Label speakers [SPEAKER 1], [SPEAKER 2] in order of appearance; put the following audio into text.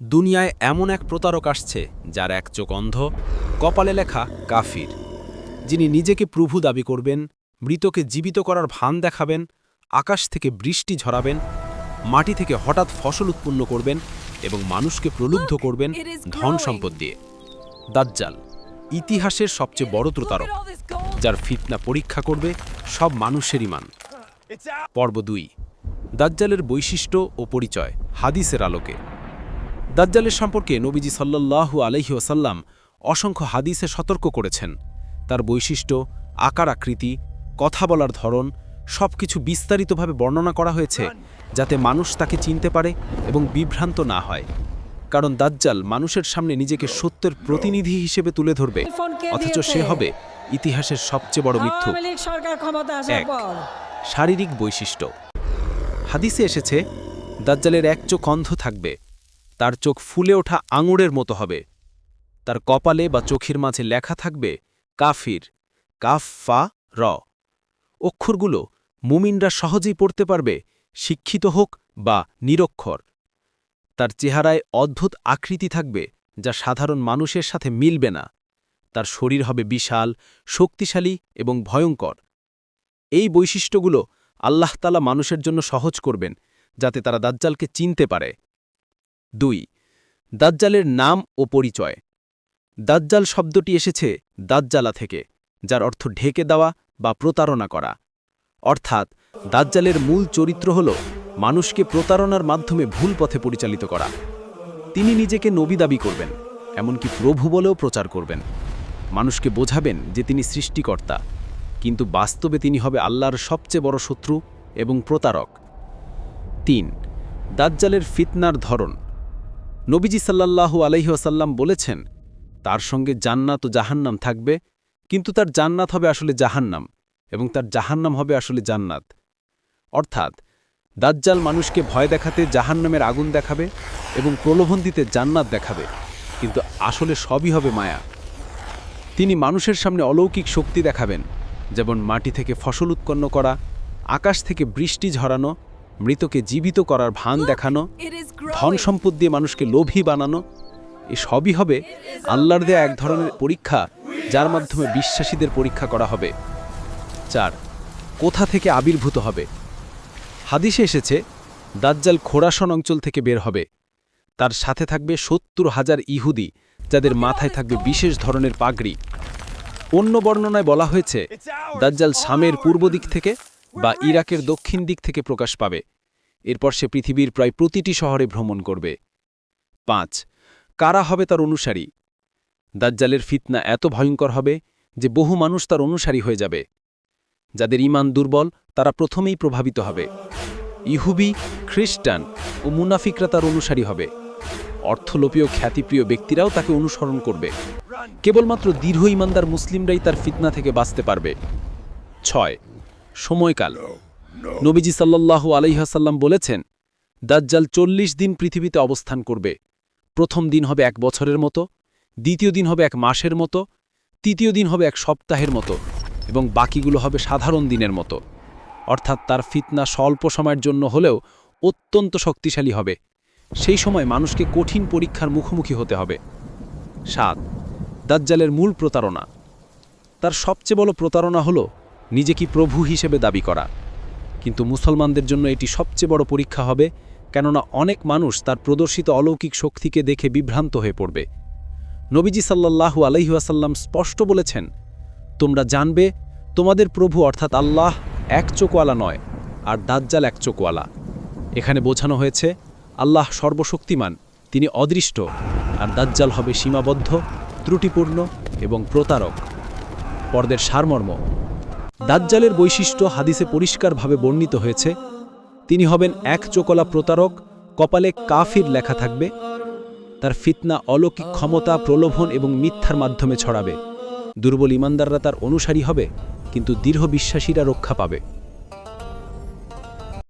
[SPEAKER 1] দুনিয়ায় এমন এক প্রতারক আসছে যার এক চোখ অন্ধ কপালে লেখা কাফির। যিনি নিজেকে প্রভু দাবি করবেন মৃতকে জীবিত করার ভান দেখাবেন আকাশ থেকে বৃষ্টি ঝরাবেন মাটি থেকে হঠাৎ ফসল উৎপন্ন করবেন এবং মানুষকে প্রলুব্ধ করবেন ধন সম্পদ দিয়ে। দাজ্জাল ইতিহাসের সবচেয়ে বড় প্রতারক যার ফিতনা পরীক্ষা করবে সব মানুষের ইমান পর্ব দুই দাজ্জালের বৈশিষ্ট্য ও পরিচয় হাদিসের আলোকে। দাজ্জালের সম্পর্কে নবীজি সাল্লাল্লাহু আলহি ওসাল্লাম অসংখ্য হাদিসে সতর্ক করেছেন। তার বৈশিষ্ট্য আকার আকৃতি কথা বলার ধরন সবকিছু বিস্তারিতভাবে বর্ণনা করা হয়েছে যাতে মানুষ তাকে চিনতে পারে এবং বিভ্রান্ত না হয়। কারণ দাজ্জাল মানুষের সামনে নিজেকে সত্যের প্রতিনিধি হিসেবে তুলে ধরবে অথচ সে হবে ইতিহাসের সবচেয়ে বড় এক। শারীরিক বৈশিষ্ট্য। হাদিসে এসেছে দাজ্জালের এক চোখ অন্ধ থাকবে তার চোখ ফুলে ওঠা আঙুরের মতো হবে। তার কপালে বা চোখের মাঝে লেখা থাকবে, কাফির কাফ ফা র। অক্ষরগুলো মুমিনরা সহজেই পড়তে পারবে, শিক্ষিত হোক বা নিরক্ষর। তার চেহারায় অদ্ভুত আকৃতি থাকবে, যা সাধারণ মানুষের সাথে মিলবে না। তার শরীর হবে বিশাল, শক্তিশালী এবং ভয়ঙ্কর। এই বৈশিষ্ট্যগুলো আল্লাহতালা মানুষের জন্য সহজ করবেন, যাতে তারা দাজ্জালকে চিনতে পারে। দুই, দাজ্জালের নাম ও পরিচয়। দাজ্জাল শব্দটি এসেছে দাজ্জালা থেকে, যার অর্থ ঢেকে দেওয়া বা প্রতারণা করা। অর্থাৎ, দাজ্জালের মূল চরিত্র হল মানুষকে প্রতারণার মাধ্যমে ভুল পথে পরিচালিত করা। তিনি নিজেকে নবী দাবি করবেন, এমনকি প্রভু বলেও প্রচার করবেন। মানুষকে বোঝাবেন যে তিনি সৃষ্টিকর্তা, কিন্তু বাস্তবে তিনি হবে আল্লাহর সবচেয়ে বড় শত্রু এবং প্রতারক। তিন, দাজ্জালের ফিতনার ধরন। নবীজি সাল্লাল্লাহু আলহিহাসাল্লাম বলেছেন, তার সঙ্গে জান্নাত ও জাহান্নাম থাকবে, কিন্তু তার জান্নাত হবে আসলে জাহান্নাম এবং তার জাহান্নাম হবে আসলে জান্নাত। অর্থাৎ, দাজ্জাল মানুষকে ভয় দেখাতে জাহান্নামের আগুন দেখাবে এবং প্রলোভন দিতে জান্নাত দেখাবে, কিন্তু আসলে সবই হবে মায়া। তিনি মানুষের সামনে অলৌকিক শক্তি দেখাবেন, যেমন মাটি থেকে ফসল উৎপন্ন করা, আকাশ থেকে বৃষ্টি ঝরানো মৃতকে জীবিত করার ভান দেখানো ধন সম্পদ দিয়ে মানুষকে লোভী বানানো এ সবই হবে আল্লাহর দেয়া এক ধরনের পরীক্ষা যার মাধ্যমে বিশ্বাসীদের পরীক্ষা করা হবে। চার কোথা থেকে আবির্ভূত হবে? হাদিসে এসেছে দাজ্জাল খোরাসন অঞ্চল থেকে বের হবে। তার সাথে থাকবে সত্তর হাজার ইহুদি যাদের মাথায় থাকবে বিশেষ ধরনের পাগড়ি। অন্য বর্ণনায় বলা হয়েছে দাজ্জাল শামের পূর্ব দিক থেকে বা ইরাকের দক্ষিণ দিক থেকে প্রকাশ পাবে। এরপর সে পৃথিবীর প্রায় প্রতিটি শহরে ভ্রমণ করবে। পাঁচ, কারা হবে তার অনুসারী? দাজ্জালের ফিতনা এত ভয়ঙ্কর হবে যে বহু মানুষ তার অনুসারী হয়ে যাবে। যাদের ইমান দুর্বল, তারা প্রথমেই প্রভাবিত হবে। ইহুবি, খ্রিস্টান ও মুনাফিকরা তার অনুসারী হবে। অর্থলোপীয় খ্যাতিপ্রিয় ব্যক্তিরাও তাকে অনুসরণ করবে। কেবলমাত্র দীর্ঘ ইমানদার মুসলিমরাই তার ফিতনা থেকে বাঁচতে পারবে। ছয় সময়কাল। নবীজি সাল্লাল্লাহু আলাইহাসাল্লাম বলেছেন, দাজ্জাল চল্লিশ দিন পৃথিবীতে অবস্থান করবে। প্রথম দিন হবে এক বছরের মতো, দ্বিতীয় দিন হবে এক মাসের মতো, তৃতীয় দিন হবে এক সপ্তাহের মতো, এবং বাকিগুলো হবে সাধারণ দিনের মতো। অর্থাৎ তার ফিতনা স্বল্প সময়ের জন্য হলেও অত্যন্ত শক্তিশালী হবে। সেই সময় মানুষকে কঠিন পরীক্ষার মুখোমুখি হতে হবে। সাত, দাজ্জালের মূল প্রতারণা। তার সবচেয়ে বড় প্রতারণা হল নিজেকে প্রভু হিসেবে দাবি করা। কিন্তু মুসলমানদের জন্য এটি সবচেয়ে বড় পরীক্ষা হবে, কেননা অনেক মানুষ তার প্রদর্শিত অলৌকিক শক্তিকে দেখে বিভ্রান্ত হয়ে পড়বে। নবীজি সাল্লাল্লাহু আলহিহাসাল্লাম স্পষ্ট বলেছেন, তোমরা জানবে, তোমাদের প্রভু অর্থাৎ আল্লাহ এক চোখওয়ালা নয়, আর দাজ্জাল এক চোখওয়ালা। এখানে বোঝানো হয়েছে, আল্লাহ সর্বশক্তিমান, তিনি অদৃষ্ট, আর দাজ্জাল হবে সীমাবদ্ধ, ত্রুটিপূর্ণ এবং প্রতারক। পর্দের সারমর্ম দাজ্জালের বৈশিষ্ট্য হাদিসে পরিষ্কারভাবে বর্ণিত হয়েছে। তিনি হবেন এক চোকলা প্রতারক, কপালে কাফির লেখা থাকবে। তার ফিতনা, অলৌকিক ক্ষমতা, প্রলোভন এবং মিথ্যার মাধ্যমে ছড়াবে। দুর্বল ইমানদাররা তার অনুসারী হবে, কিন্তু দৃঢ় বিশ্বাসীরা রক্ষা পাবে।